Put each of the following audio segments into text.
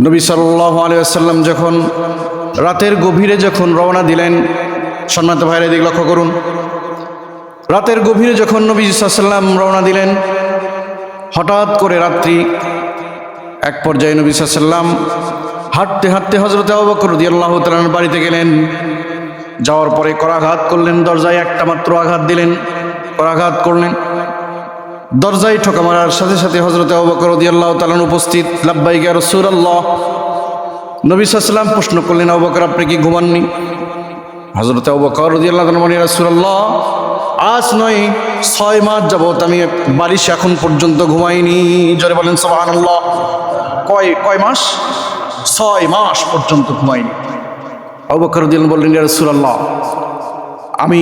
নবী সাল্লাহ আলিয়াল্লাম যখন রাতের গভীরে যখন রওনা দিলেন, সম্মানিত ভাইরা দিক লক্ষ্য করুন। রাতের গভীরে যখন নবী সাল্লাম রওনা দিলেন, হঠাৎ করে রাত্রি, এক পর্যায়ে নবী সাল্লাম হাঁটতে হাঁটতে হজরতে অবকর দিয়ে আল্লাহ তালার বাড়িতে গেলেন। যাওয়ার পরে করাঘাত করলেন, দরজায় একটা মাত্র আঘাত দিলেন করাঘাত করলেন। দরজায় ঠোকা মারার সাথে সাথে হজরতে অবকর দিয়ে আল্লাহ তালান উপস্থিত। লাব্বাইকে রসুর আল্লাহ নবী সাল্লাম প্রশ্ন করলেন অবকর আপনি কি ঘুমাননি? হজরতে অবকর দিয়ে আল্লাহ মানে রসুর আল্লাহ আজ নয়, ছয় মাস যাবত আমি বারিশ এখন পর্যন্ত ঘুমাইনি। জোরে বলেন সোহান কয় কয় মাস? ছয় মাস পর্যন্ত ঘুমাইনি। অবকর দিন বললেন রসুল্লাহ আমি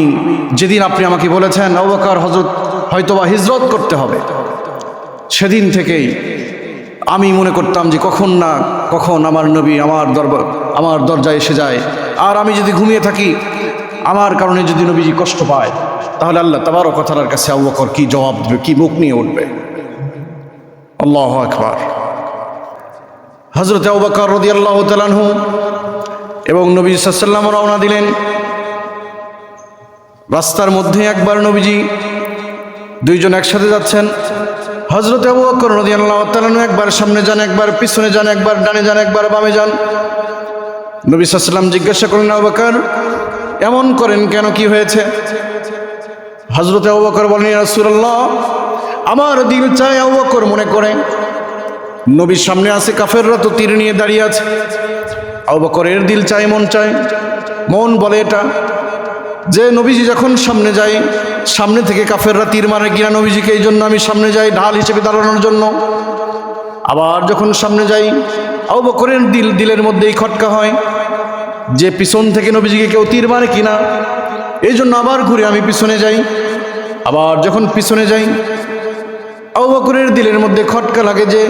যেদিন আপনি আমাকে বলেছেন অবকার হজরত হয়তোবা হিজরত করতে হবে। সেদিন থেকেই আমি মনে করতাম যে কখন না কখন আমার নবী আমার দরবার আমার দরজায় এসে যায়। আর আমি যদি ঘুমিয়ে থাকি, আমার কারণে যদি নবীজি কষ্ট পায়, তাহলে আল্লাহ তাবারও কথার কাছে আবকর কি জবাব দেবে, কি মুখ নিয়ে উঠবে। আল্লাহ আকবার। হজরত আবকর রদি আল্লাহ তালানহু এবং নবী সাল্লাম রওনা দিলেন। রাস্তার মধ্যে একবার নবীজি দুইজন একসাথে যাচ্ছেন। হজরত আবু বকর নদী আল্লাহ একবার সামনে যান, একবার পিছনে যান, একবার ডানে যান, একবার বামে যান। নবী সাল্লাম জিজ্ঞাসা করলেন, আবু বকর, এমন করেন কেন? কি হয়েছে? হজরত আবু বকর বলেন রাসূলুল্লাহ, আমার দিল চায় আবু বকর মনে করে। নবীর সামনে আছে কাফেররা তো তীর নিয়ে দাঁড়িয়ে আছে। আবু বকরের দিল চায়, মন চায়। মন বলে এটা। যে নবীজি যখন সামনে যাই সামনে থেকে কাফেররা তীর মারে কিনা নবীজিকে এই জন্য আমি সামনে যাই, ঢাল হিসেবে দাঁড়ানোর জন্য। আবার যখন সামনে যাই, আবু বকরের দিল, দিলের মধ্যেই খটকা হয়, যে পিছন থেকে নবীজিকে কেউ তীর মারে কিনা, এই জন্য আবার ঘুরে আমি পিছনে যাই। আবার যখন পিছনে যাই, আবু বকরের দিলের মধ্যে খটকা লাগে যে,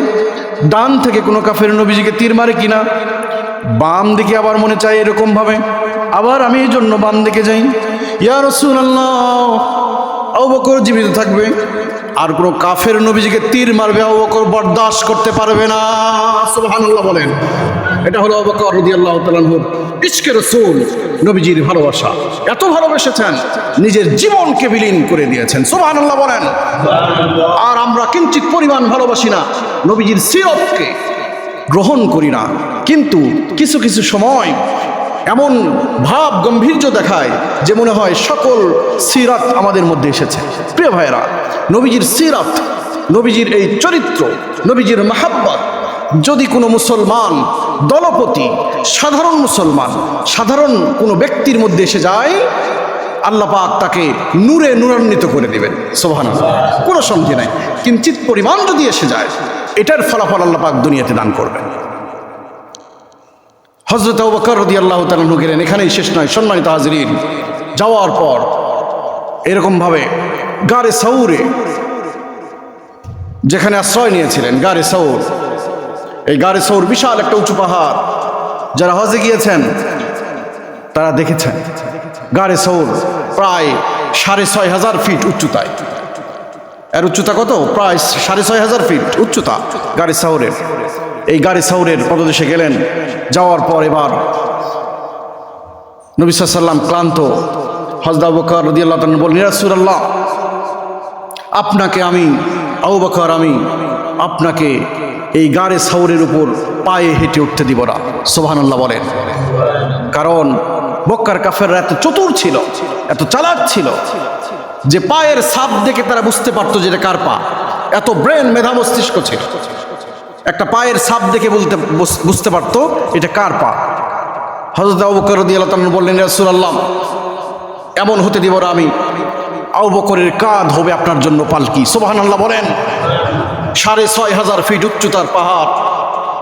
ডান থেকে কোনো কাফের নবীজিকে তীর মারে কিনা বাম দিকে আবার মনে চাই এরকম ভাবে। আবার আমি এই জন্য বাম দিকে যাই। ইয়া রসুল আল্লাহ বকর জীবিত থাকবে। আর কোনো কাফের নবীজিকে তীর মারবে আবু বকর বরদাস্ত করতে পারবে না। সুবহানাল্লাহ বলেন। এটা হলো আবু বকর রাদিয়াল্লাহু তাআলার ইশকে রসুল, নবীজির ভালোবাসা। এত ভালোবেসেছেন, নিজের জীবনকে বিলীন করে দিয়েছেন। সুবহানাল্লাহ বলেন। আর আমরা কিঞ্চিত পরিমাণ ভালোবাসি না নবীজির সিরতকে। গ্রহণ করি না। কিন্তু কিছু কিছু সময় এমন ভাব গম্ভীর্য দেখায় যে মনে হয় সকল সিরাত আমাদের মধ্যে এসেছে। প্রিয় ভাইয়েরা, নবীজির সিরাত, নবীজির এই চরিত্র, নবীজির মাহাব্বত, যদি কোনো মুসলমান, দলপতি, সাধারণ মুসলমান, সাধারণ কোনো ব্যক্তির মধ্যে এসে যায়, আল্লাহ তাকে নূরে নূরান্বিত করে দেবেন। সোহান কোনো সন্দেহ নাই। কিঞ্চিত পরিমাণ যদি এসে যায় এটার ফলাফল আল্লাহ পাক দুনিয়াতে দান করবেন। হজরত বকর রদি আল্লাহ তালু গেলেন, এখানেই শেষ নয়, সম্মানিত হাজরিন। যাওয়ার পর এরকমভাবে গারে সৌরে, যেখানে আশ্রয় নিয়েছিলেন, গারে সৌর, এই গারে সৌর বিশাল একটা উঁচু পাহাড়, যারা হজে গিয়েছেন, তারা দেখেছেন, গারে সৌর প্রায় সাড়ে ছয় হাজার ফিট উচ্চতায়। এর উচ্চতা কত? প্রায় সাড়ে ছয় হাজার ফিট উচ্চতা গাড়ি সাউরের। এই গাড়ি সাউরের পদদেশে গেলেন। যাওয়ার পর এবার নবী সাল্লাম ক্লান্ত। হজদা বকর রদিয়াল্লাহ বল নিরাসুরাল্লাহ আপনাকে আমি আউ বকর আমি, আপনাকে এই গাড়ে সাউরের উপর পায়ে হেঁটে উঠতে দিব না। সোহানুল্লাহ বলেন। কারণ বক্কার কাফেররা এত চতুর ছিল, এত চালাক ছিল যে পায়ের সাপ দেখে তারা বুঝতে পারতো যে এটা কার পা। এত ব্রেন মেধা মস্তিষ্ক ছিল। একটা পায়ের সাপ দেখে বলতে, বুঝ- বুঝতে পারতো এটা কার পা। হজরত আবু বকর দিয়ে আল্লাহ বললেন রাসূলুল্লাহ, এমন হতে দিব আমি। আবু বকরের কাঁধ হবে আপনার জন্য পালকি। সুবহানাল্লাহ বলেন, সাড়ে ছয় হাজার ফিট উচ্চতার পাহাড়।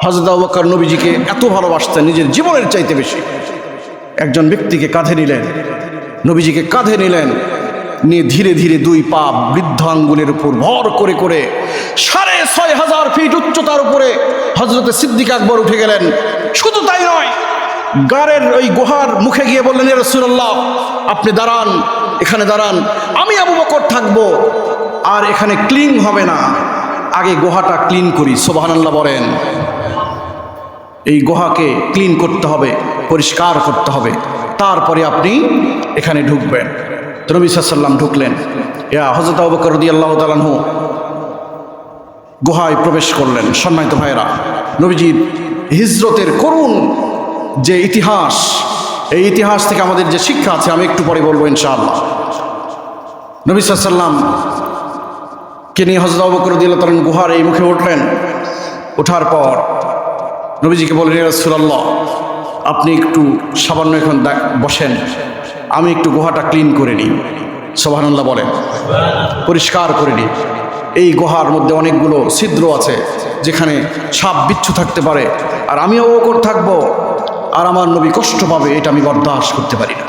হজরত আবু বকর নবীজিকে এত ভালোবাসতেন, নিজের জীবনের চাইতে বেশি। একজন ব্যক্তিকে কাঁধে নিলেন, নবীজিকে কাঁধে নিলেন নিয়ে ধীরে ধীরে দুই পা বৃদ্ধ আঙ্গুলের উপর ভর করে করে সাড়ে ছয় হাজার ফিট উচ্চতার উপরে হজরতে সিদ্দিক আকবর উঠে গেলেন। শুধু তাই নয় গাড়ের ওই গুহার মুখে গিয়ে বললেন রসুল্লাহ আপনি দাঁড়ান, এখানে দাঁড়ান, আমি আবু বকর থাকব, আর এখানে ক্লিন হবে না। আগে গুহাটা ক্লিন করি। সোবাহান্লাহ বলেন। এই গুহাকে ক্লিন করতে হবে, পরিষ্কার করতে হবে। তারপরে আপনি এখানে ঢুকবেন। নবী সাল্লাম ঢুকলেন। ইয়া হজরত আবকর রদি আল্লাহ তালাহু গুহায় প্রবেশ করলেন, সম্মানিত ভাইরা নবীজির হিজরতের করুণ যে ইতিহাস, এই ইতিহাস থেকে আমাদের যে শিক্ষা আছে, আমি একটু পরে বলব ইনশাআল্লাহ। নবী সাল্লাম কে নিয়ে হজরত আবকর রদি আল্লাহ তালান গুহার এই মুখে উঠলেন। ওঠার পর নবীজিকে বললেন রসুল্লাহ আপনি একটু সামান্য এখন বসেন। আমি একটু গুহাটা ক্লিন করে নিই। সোভানুল্লাহ বলেন। পরিষ্কার করে নিই। এই গুহার মধ্যে অনেকগুলো ছিদ্র আছে, যেখানে সাপ বিচ্ছু থাকতে পারে। আর আমিও ওকর থাকব। আর আমার নবী কষ্ট পাবে, এটা আমি বরদাস্ত করতে পারি না।